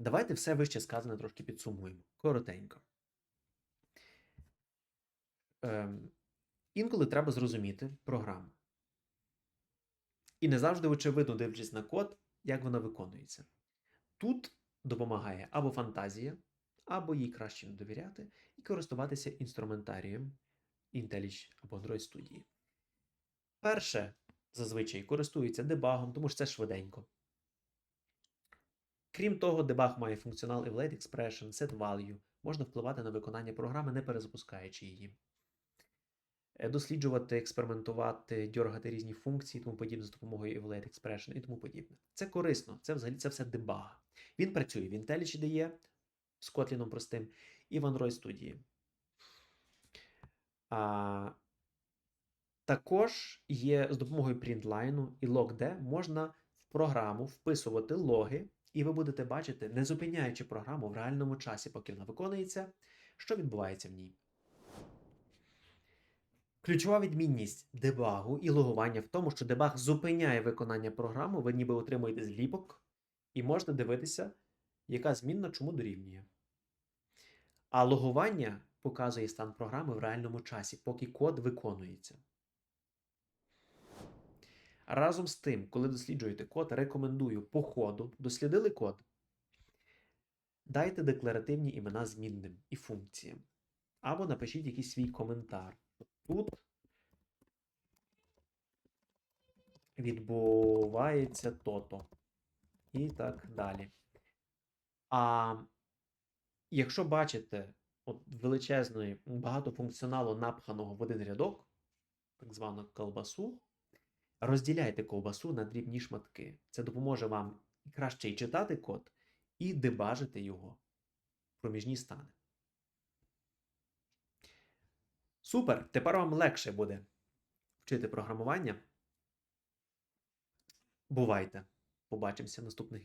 Давайте все вище сказане трошки підсумуємо. Коротенько. Ем, інколи треба зрозуміти програму. І не завжди очевидно, дивлячись на код, як вона виконується. Тут допомагає або фантазія, або їй краще не довіряти, і користуватися інструментарієм IntelliJ або Android Studio. Перше, зазвичай користується дебагом, тому що це швиденько. Крім того, дебаг має функціонал Evaluate Expression, Set Value, можна впливати на виконання програми, не перезапускаючи її. Е, Досліджувати, експериментувати, дьоргати різні функції, тому подібне з допомогою Evaluate Expression і тому подібне. Це корисно, це взагалі це все дебаг. Він працює в IntelliJ DE з Kotlin простим і в Android Studio. А, також є з допомогою printline і logd можна в програму вписувати логи, і ви будете бачити, не зупиняючи програму в реальному часі, поки вона виконується, що відбувається в ній. Ключова відмінність дебагу і логування в тому, що дебаг зупиняє виконання програми, ви ніби отримуєте зліпок, і можете дивитися, яка змінна чому дорівнює. А логування показує стан програми в реальному часі, поки код виконується. Разом з тим, коли досліджуєте код, рекомендую по ходу, дослідили код, дайте декларативні імена змінним і функціям. Або напишіть якийсь свій коментар. Тут відбувається то-то. І так далі. А якщо бачите от величезної багато функціоналу напханого в один рядок, так звану колбасу, розділяйте ковбасу на дрібні шматки. Це допоможе вам краще і читати код, і дебажити його в проміжні стани. Супер! Тепер вам легше буде вчити програмування. Бувайте! Побачимося в наступних